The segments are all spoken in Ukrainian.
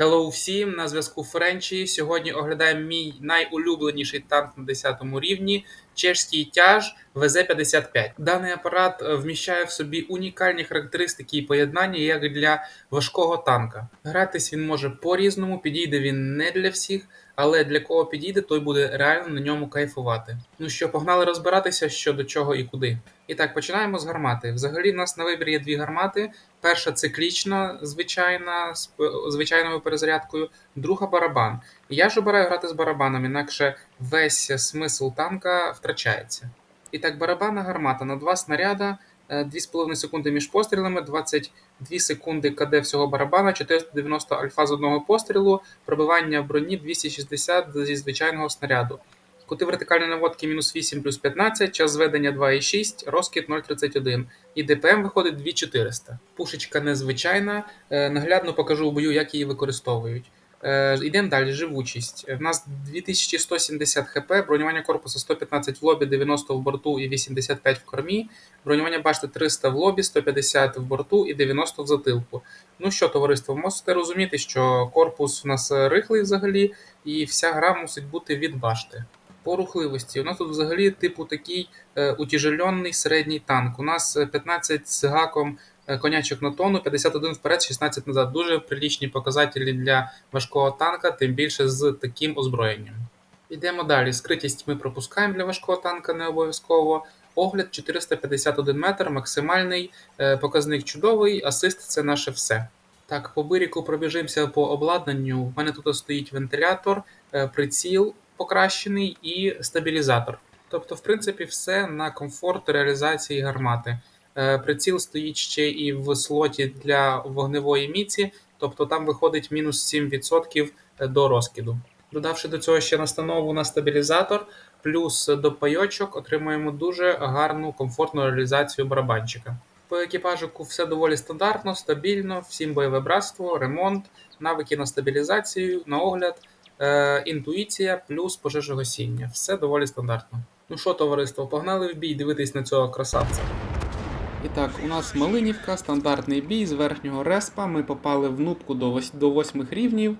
Hello всім, на зв'язку Френчі. Сьогодні оглядаємо мій найулюбленіший танк на 10 рівні чешський тяж ВЗ-55. Даний апарат е, вміщає в собі унікальні характеристики і поєднання, як для важкого танка. Гратись він може по-різному, підійде він не для всіх, але для кого підійде, той буде реально на ньому кайфувати. Ну що, погнали розбиратися, що до чого і куди. І так, починаємо з гармати. Взагалі, в нас на вибір є дві гармати. Перша циклічна, звичайна, з звичайною перезарядкою, друга барабан. Я ж обираю грати з барабаном, інакше весь смисл танка втрачається. І так, барабанна гармата на два снаряда, е, 2,5 секунди між пострілами, 22 секунди КД всього барабана, 490 альфа з одного пострілу, пробивання в броні 260 зі звичайного снаряду. Кути вертикальної наводки мінус 8 плюс 15, час зведення 2,6, розкид 0,31 і ДПМ виходить 2400. Пушечка незвичайна, е, наглядно покажу в бою, як її використовують. Е, Йдемо далі, живучість. В нас 2170 хп, бронювання корпусу 115 в лобі, 90 в борту і 85 в кормі. Бронювання башти 300 в лобі, 150 в борту і 90 в затилку. Ну що, товариство, можете розуміти, що корпус у нас е, рихлий взагалі, і вся гра мусить бути від башти. По рухливості. У нас тут взагалі типу такий е, утяжелений середній танк. У нас е, 15 з гаком е, конячок на тонну, 51 вперед, 16 назад. Дуже прилічні показателі для важкого танка, тим більше з таким озброєнням. Йдемо далі. Скритість ми пропускаємо для важкого танка не обов'язково. Огляд 451 метр, максимальний е, показник чудовий, асист це наше все. Так, по биріку пробіжимося по обладнанню. У мене тут стоїть вентилятор, е, приціл покращений і стабілізатор. Тобто, в принципі, все на комфорт реалізації гармати. Е, Приціл стоїть ще і в слоті для вогневої міці, тобто там виходить мінус 7% до розкиду. Додавши до цього ще настанову на стабілізатор, плюс до пайочок отримуємо дуже гарну комфортну реалізацію барабанчика. По екіпажику все доволі стандартно, стабільно, всім бойове братство, ремонт, навики на стабілізацію, на огляд, е, інтуїція плюс пожежогасіння. Все доволі стандартно. Ну що, товариство, погнали в бій дивитись на цього красавця. І так, у нас Малинівка, стандартний бій з верхнього респа. Ми попали в нубку до, до 8 рівнів.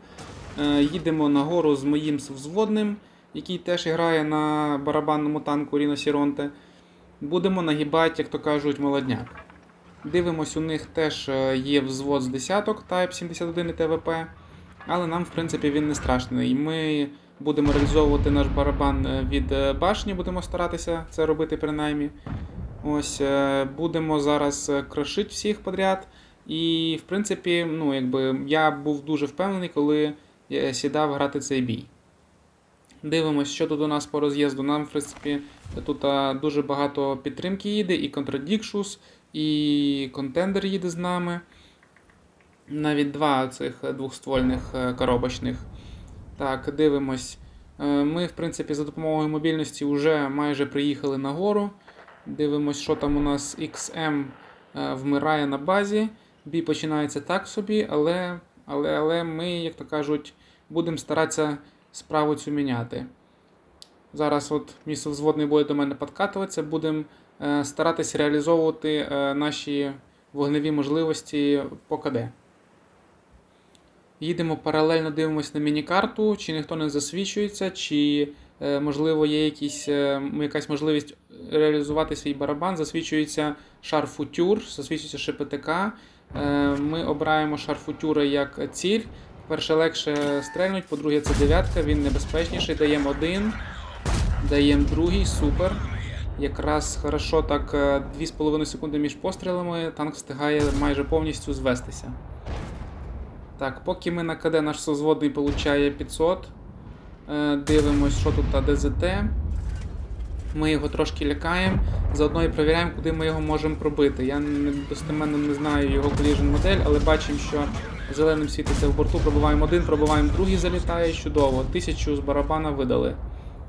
Е, їдемо нагору з моїм взводним, який теж грає на барабанному танку Ріно Сіронте. Будемо нагибати, як то кажуть, молодняк. Дивимось, у них теж е, є взвод з десяток Type 71 і ТВП, але нам, в принципі, він не страшний. Ми будемо реалізовувати наш барабан е, від е, башні, будемо старатися це робити принаймні. Ось е, будемо зараз е, крошити всіх подряд. І, в принципі, ну, якби, я був дуже впевнений, коли я сідав грати цей бій. Дивимось, що тут у нас по роз'їзду. Нам, в принципі, тут дуже багато підтримки їде, і Contradictus, і контендер їде з нами. Навіть два цих е, двохствольних е, коробочних. Так, дивимось. Е, Ми, в принципі, за допомогою мобільності вже майже приїхали на гору. Дивимось, що там у нас XM е, вмирає на базі. Бій починається так собі, але, але, але ми, як то кажуть, будемо старатися справу цю міняти. Зараз от місце взводний буде до мене підкатуватися, будемо е, старатися реалізовувати е, наші вогневі можливості по КД. Їдемо паралельно дивимося на міні-карту, чи ніхто не засвічується, чи е, можливо є якісь, е, якась можливість реалізувати свій барабан. Засвічується шар футюр, засвічується ШПТК. Е, Ми обираємо шар футюра як ціль. По-перше, легше стрельнуть, по-друге, це дев'ятка, він небезпечніший. Даємо один, даємо другий, супер. Якраз хорошо так е, 2,5 секунди між пострілами танк встигає майже повністю звестися. Так, поки ми на КД наш созводний получає 500. Е, Дивимось, що тут та ДЗТ. Ми його трошки лякаємо. Заодно і перевіряємо, куди ми його можемо пробити. Я достеменно не знаю його collision модель, але бачимо, що зеленим світиться в борту. Пробиваємо один, пробиваємо другий, залітає. Чудово. Тисячу з барабана видали.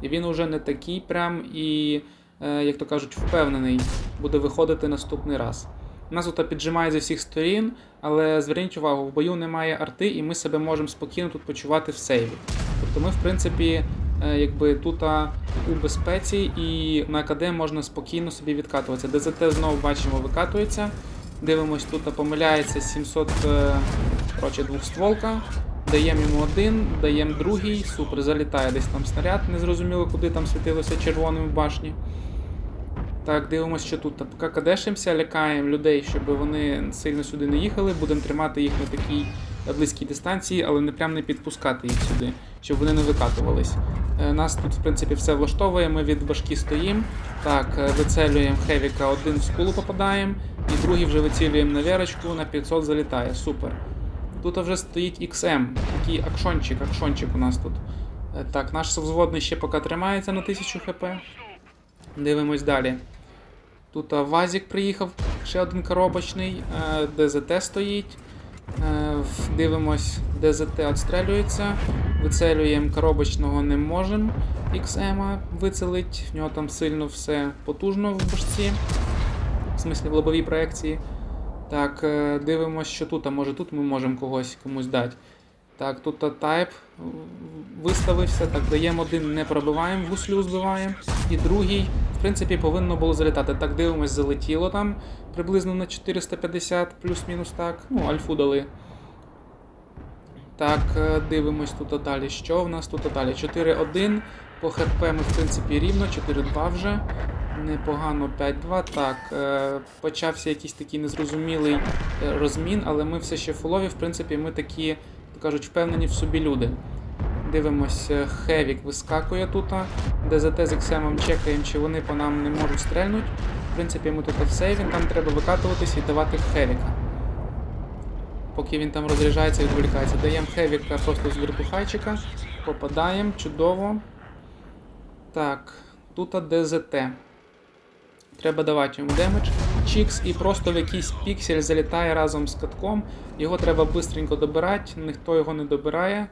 І він уже не такий прям і, е, як то кажуть, впевнений буде виходити наступний раз. Нас тут піджимає зі всіх сторін, але зверніть увагу, в бою немає арти, і ми себе можемо спокійно тут почувати в сейві. Тобто ми, в принципі, е, якби тут у безпеці і на КД можна спокійно собі відкатуватися. ДЗТ знову бачимо викатується. Дивимось, тут помиляється 700 е, коротше, двохстволка. даємо йому один, даємо другий, супер, залітає десь там снаряд, незрозуміло куди там світилося червоним в башні. Так, дивимося, що тут. Поки кадешимося, лякаємо людей, щоб вони сильно сюди не їхали. Будемо тримати їх на такій близькій дистанції, але не прям не підпускати їх сюди, щоб вони не викатувались. Е, Нас тут, в принципі, все влаштовує. Ми від башки стоїмо. Так, е, вицелюємо Хевіка, один в скулу попадаємо, і другий вже вицілюємо на вірочку, на 500 залітає. Супер. Тут вже стоїть XM, такий акшончик, акшончик у нас тут. Е, Так, наш взводний ще поки тримається на 1000 хп. Дивимось далі. Тут Вазік приїхав, ще один коробочний, е, ДЗТ стоїть. Е, Дивимось, ДЗТ відстрелюється. Вицелюємо коробочного не можемо. XM вицелить, в нього там сильно все потужно в башці. В смислі в лобовій проекції. Так, е, дивимось, що тут. А може тут ми можемо когось комусь дати. Так, тут тайп виставився. Так, даємо один, не пробиваємо, гуслю збиваємо. І другий, принципі, повинно було залітати. Так, дивимось, залетіло там приблизно на 450, плюс-мінус так. Ну, альфу дали. Так, е, дивимось тут далі. Що в нас тут далі? 4-1. По ХП ми, в принципі, рівно, 4-2 вже. Непогано 5-2. Так, е, почався якийсь такий незрозумілий е, розмін, але ми все ще фулові. В принципі, ми такі, кажуть, впевнені в собі люди. Дивимось, Хевік вискакує тут. ДЗТ з Ексемом чекаємо, чи вони по нам не можуть стрельнути. В принципі, ми тут в сейві, там треба викатуватись і давати Хевіка. Поки він там розряджається, відволікається. Даємо Хевіка просто з вертухайчика. Попадаємо, чудово. Так, тут ДЗТ. Треба давати йому демедж. Чікс і просто в якийсь піксель залітає разом з катком. Його треба швидко добирати, ніхто його не добирає.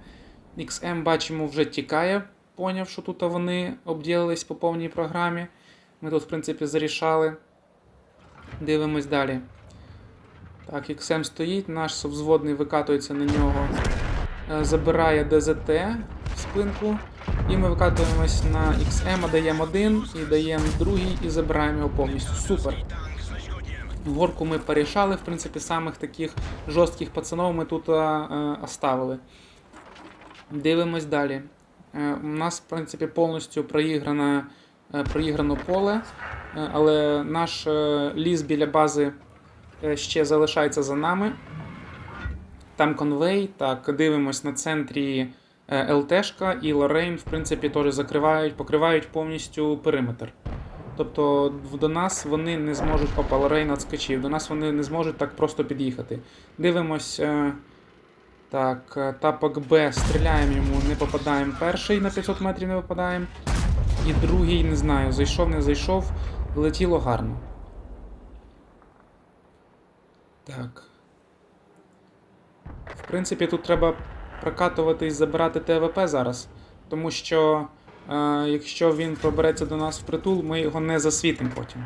XM бачимо вже тікає, поняв, що тут вони обділились по повній програмі. Ми тут, в принципі, зарішали. Дивимось далі. Так, XM стоїть, наш совзводний викатується на нього, е, забирає ДЗТ в спинку. І ми викатуємось на XM, даємо один і даємо другий і забираємо його повністю. Супер. Горку ми порішали, в принципі, самих таких жорстких пацанов ми тут е, е, оставили. Дивимось далі. Е, У нас, в принципі, повністю проігране, е, проіграно поле, е, але наш ліс біля бази ще залишається за нами. Там конвей, так, дивимось на центрі ЛТшка і Лорейн, в принципі, теж закривають, покривають повністю периметр. Тобто до нас вони не зможуть. Опа, Лорейн відскочив, до нас вони не зможуть так просто під'їхати. Дивимось. Так, е, тапок Б, стріляємо йому, не попадаємо. Перший на 500 метрів не попадаємо. І другий, не знаю, зайшов, не зайшов. Летіло гарно. Так. В принципі, тут треба прокатуватись, забирати ТВП зараз. Тому що е, якщо він пробереться до нас в притул, ми його не засвітимо потім.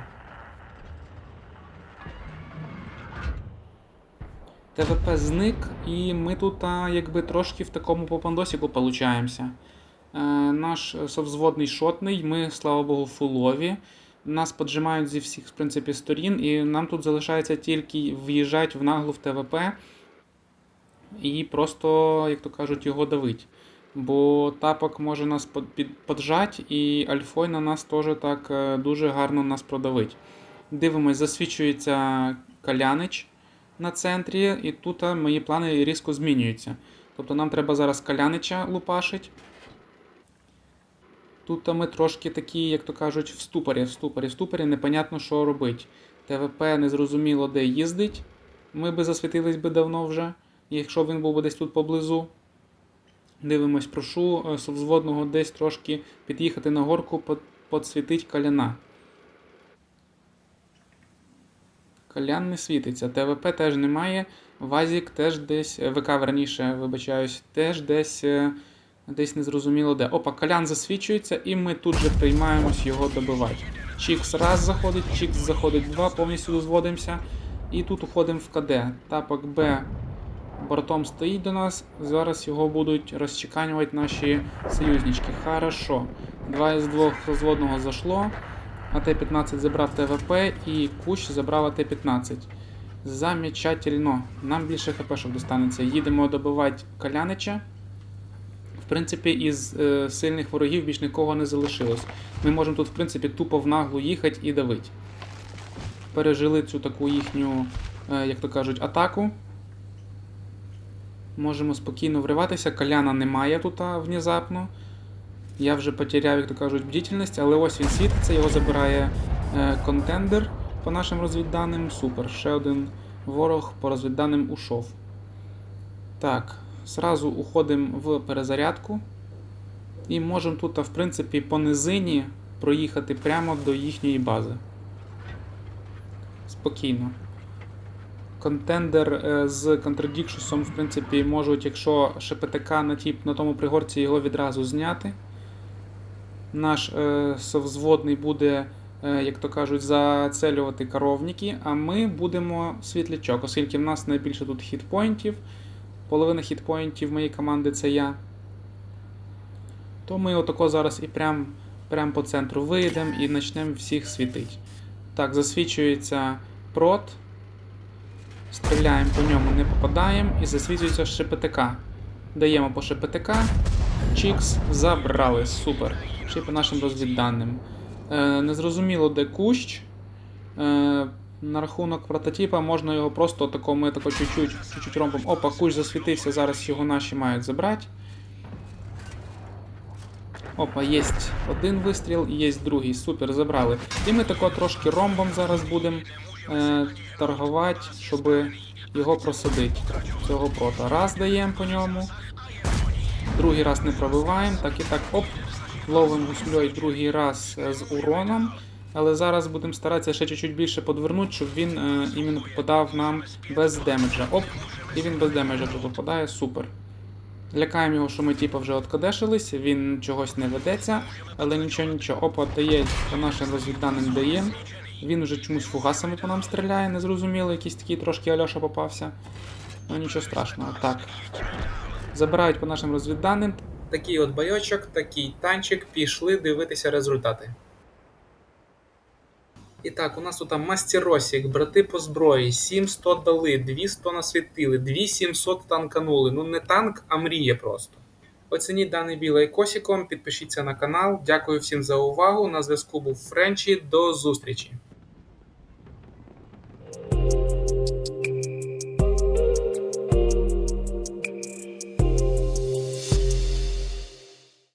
ТВП зник, і ми тут а, якби трошки в такому попандосіку получаємося. Е, наш совзводний шотний, ми, слава Богу, фулові. Нас поджимають зі всіх, в принципі, сторін, і нам тут залишається тільки в'їжджати в наглу в ТВП і просто, як то кажуть, його давить. Бо тапок може нас под- під- поджать, і Альфой на нас теж так е, дуже гарно нас продавить. Дивимось, засвічується Калянич на центрі, і тут е, мої плани різко змінюються. Тобто нам треба зараз Калянича лупашить. Тут е, ми трошки такі, як то кажуть, в ступорі, в ступорі, в ступорі, непонятно, що робити. ТВП незрозуміло де їздить. Ми би засвітились би давно вже, якщо він був би десь тут поблизу. Дивимось, прошу е, совзводного десь трошки під'їхати на горку, под- подсвітить каляна. Калян не світиться. ТВП теж немає. Вазік теж десь. е, ВК верніше, вибачаюсь, теж десь. е, Десь незрозуміло де. Опа, калян засвічується, і ми тут же приймаємось його добивати. Чікс раз заходить, Чікс заходить два, повністю дозводимося. І тут уходимо в КД. Тапок Б бортом стоїть до нас. Зараз його будуть розчеканювати наші союзнички. Хорошо. Два із двох розводного зайшло. АТ-15 забрав ТВП і Кущ забрав АТ-15. Замечательно. Нам більше хпшок достанеться. Їдемо добивати Калянича. В принципі, із е, сильних ворогів більш нікого не залишилось. Ми можемо тут, в принципі, тупо в наглу їхати і давити. Пережили цю таку їхню, е, як то кажуть, атаку. Можемо спокійно вриватися. Коляна немає тут внезапно. Я вже потеряв, як то кажуть, бдительність, але ось він світиться, його забирає е, контендер по нашим розвідданим. Супер. Ще один ворог по розвідданим ушов. Так, зразу уходимо в перезарядку. І можемо тут, в принципі, по низині проїхати прямо до їхньої бази. Спокійно. Контендер е, з Contradictious, в принципі, можуть, якщо ШПТК на, тій, на тому пригорці, його відразу зняти. Наш е, совзводний буде, е, як то кажуть, зацелювати коровники, а ми будемо світлячок, оскільки в нас найбільше тут хітпоінтів. Половина хітпоінтів моєї команди це я. То ми отако зараз і прям, прям по центру вийдемо і почнемо всіх світити. Так, засвічується прот. Стріляємо по ньому, не попадаємо і засвічується ШПТК. Даємо по ШПТК. Чікс забрали. Супер. Ще й по нашим розвідданим. Е, незрозуміло, де кущ. Е, на рахунок прототипа можна його просто тако, ми тако чуть-чуть, чуть-чуть ромбом. Опа, кущ засвітився, зараз його наші мають забрати. Опа, є один вистріл є другий. Супер, забрали. І ми тако трошки ромбом зараз будемо е, торгувати, щоб його просадити. Цього прота. Раз даємо по ньому. Другий раз не пробиваємо. Так і так, оп. Ловимо гусльой другий раз е, з уроном. Але зараз будемо старатися ще чуть-чуть більше подвернути, щоб він е, іменно попадав нам без демеджа. Оп, і він без демеджа вже попадає, супер. Лякаємо його, що ми типу, вже откадешились, він чогось не ведеться, але нічого нічого. Опа, дає по нашим розвідданим дає. Він вже чомусь фугасами по нам стріляє, незрозуміло, якийсь такий трошки Альоша попався. Ну нічого страшного. Так. Забирають по нашим розвідданим. Такий от бойочок, такий танчик, пішли дивитися результати. І так, у нас тут мастеросік, брати по зброї, 700 дали, 200 насвітили, 2700 танканули. Ну не танк, а мрія просто. Оцініть даний білий косіком, підпишіться на канал. Дякую всім за увагу. На зв'язку був Френчі. До зустрічі!